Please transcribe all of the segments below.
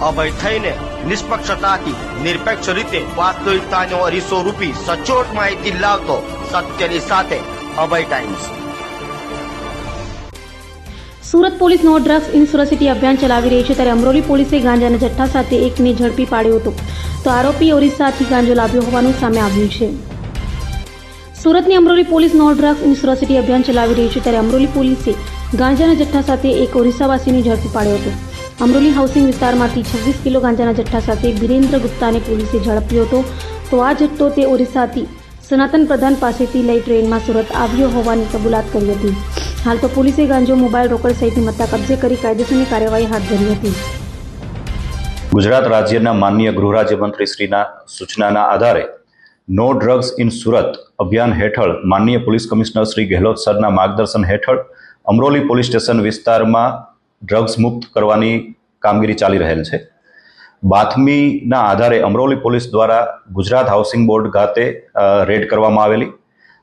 અભય થઈને નિષ્પક્ષતાથી, નિરપેક્ષ રીતે વાસ્તવિકતાનો અરીસો રૂપી સચોટ માહિતી લાવતો સત્યની સાથે અભય ટાઈમ્સ સુરત પોલીસ નો ડ્રગ્સ ઇન્સ્યોરસિટી અભિયાન ચલાવી રહી છે ત્યારે અમરોલી પોલીસે ગાંજાના જથ્થા સાથે એકને ઝડપી પાડ્યો હતો. તો આરોપી ઓરિસ્સાથી ગાંજો લાવ્યો હોવાનું સામે આવ્યું છે. સુરતની અમરોલી પોલીસ નો ડ્રગ્સ ઇન્સ્યોરસિટી અભિયાન ચલાવી રહી છે ત્યારે અમરોલી પોલીસે ગાંજાના જથ્થા સાથે એક ઓરિસ્સાવાસીને ઝડપી પાડ્યો હતો. અમરોલી હાઉસિંગ વિસ્તારમાંથી છવ્વીસ કિલો ગાંજાના જથ્થા સાથે બિરેન્દ્ર ગુપ્તાને પોલીસે ઝડપ્યો હતો. તો આ જથ્થો તે ઓરિસ્સાથી સનાતન પ્રધાન પાસેથી લઈ ટ્રેનમાં સુરત આવ્યો હોવાની કબૂલાત કરી હતી. હાલ તો પોલીસે ગાંજો, મોબાઈલ, રોકડ સહિતની મત્તા કબજે કરી કાયદેસરની કાર્યવાહી હાથ ધરી હતી. ગુજરાત રાજ્યના માનનીય ગૃહ રાજ્યમંત્રી શ્રીના સૂચનાના આધારે નો ડ્રગ્સ ઇન સુરત અભિયાન હેઠળ માનનીય પોલીસ કમિશનર શ્રી ગેહલોત સરના માર્ગદર્શન હેઠળ અમરોલી પોલીસ સ્ટેશન વિસ્તારમાં ડ્રગ્સ મુક્ત કરવાની કામગીરી ચાલી રહેલ છે. બાતમીના આધારે અમરોલી પોલીસ દ્વારા ગુજરાત હાઉસિંગ બોર્ડ ખાતે રેડ કરવામાં આવેલી,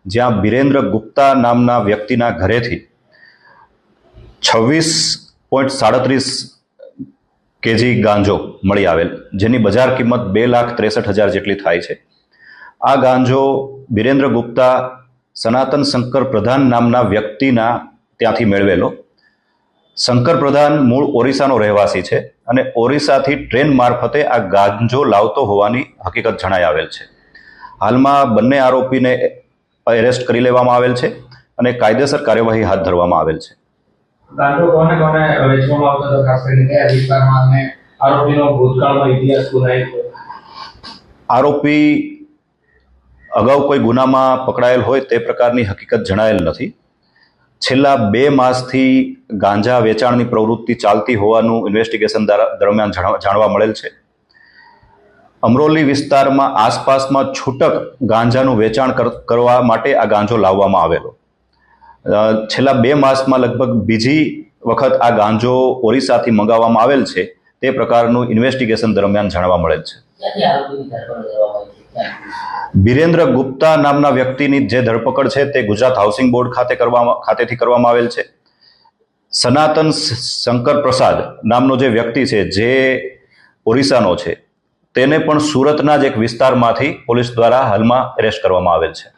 જ્યાં બિરેન્દ્ર ગુપ્તા નામના વ્યક્તિના ઘરેથી છવ્વીસ પોઈન્ટ સાડત્રીસ કેજી ગાંજો મળી આવેલ, જેની બજાર કિંમત બે લાખ ત્રેસઠ હજાર જેટલી થાય છે. આ ગાંજો બિરેન્દ્ર ગુપ્તા સનાતન શંકર પ્રધાન નામના વ્યક્તિના ત્યાંથી મેળવેલો. શંકર પ્રધાન મૂળ ઓરિસ્સાનો રહેવાસી છે અને ઓરિસ્સાથી ટ્રેન મારફતે આ ગાંજો લાવતો હોવાની હકીકત જણાઈ આવેલ છે. હાલમાં બંને આરોપીને એરેસ્ટ કરી લેવામાં આવેલ છે અને કાયદેસર કાર્યવાહી હાથ ધરવામાં આવેલ છે. ગાંજો કોને કોને વેચવામાં આવતો હતો? ખાસ કરીને કયા વિસ્તારમાં અને આરોપીનો ભૂતકાળનો ઇતિહાસ પુરાય છે? આરોપી અગાઉ કોઈ ગુનામાં પકડાયેલ હોય તે પ્રકારની હકીકત જણાયેલ નથી. છેલ્લા બે માસથી ગાંજા વેચાણની પ્રવૃત્તિ ચાલતી હોવાનું ઇન્વેસ્ટિગેશન દરમિયાન જાણવા મળેલ છે. અમરોલી વિસ્તારમાં આસપાસમાં છૂટક ગાંજાનું વેચાણ કર- કરવા માટે આ ગાંજો લાવવામાં આવેલો. છેલ્લા બે માસમાં લગભગ બીજી વખત આ ગાંજો ઓરિસ્સાથી મંગાવવામાં આવેલ છે. તે પ્રકારનું ઇન્વેસ્ટિગેશન દરમિયાન જાણવા મળેલ છે. બિરેન્દ્ર ગુપ્તા નામના વ્યક્તિની જે ધરપકડ છે તે ગુજરાત હાઉસિંગ બોર્ડ ખાતે કરવામાં ખાતેથી કરવામાં આવેલ છે. સનાતન શંકર પ્રસાદ નામનો જે વ્યક્તિ છે, જે ઓરિસ્સાનો છે, તેને પણ સુરતના જ એક વિસ્તારમાંથી પોલીસ દ્વારા હાલમાં એરેસ્ટ કરવામાં આવેલ છે.